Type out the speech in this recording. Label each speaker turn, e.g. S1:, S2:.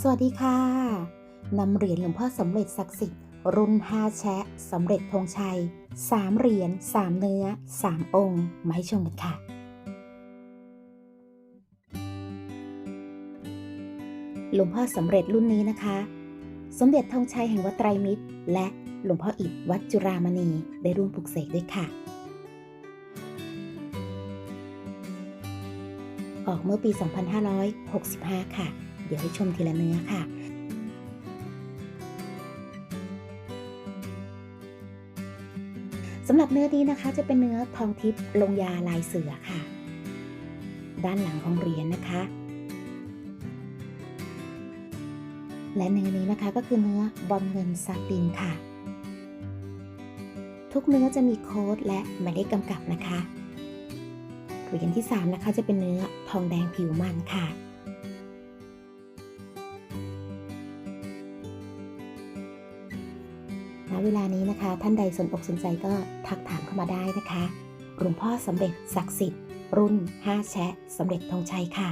S1: สวัสดีค่ะนำเหรียญหลวงพ่อสำเร็จศักดิ์สิทธิ์รุ่น5แชะสำเร็จธงชัย3เหรียญ3เนื้อ3องค์มาให้ชมกันค่ะ หลวงพ่อสำเร็จรุ่นนี้นะคะ สมเด็จธงชัยแห่งวัดไตรมิตร และหลวงพ่ออิฐวัดจุรามณีได้ร่วมปลุกเสกด้วยค่ะ ออกเมื่อปี 2565 ค่ะ เดี๋ยวให้ชมทีละเนื้อค่ะสำหรับเนื้อนี้นะคะจะเป็นเนื้อทองทิพย์ลงยาลายเสือค่ะ ด้านหลังของเหรียญนะคะ และเนื้อนี้นะคะก็คือเนื้อบอลเงินซาตินค่ะ ทุกเนื้อจะมีโค้ดและหมายเลขกำกับนะคะเหรียญที่ 3 นะคะจะเป็นเนื้อทองแดงผิวมันค่ะ ณเวลานี้นะคะ ท่านใดสนอกสนใจก็ทักถามเข้ามาได้นะคะหลวงพ่อสำเร็จศักดิ์สิทธิ์รุ่น 5 แชะสำเร็จธงชัยค่ะ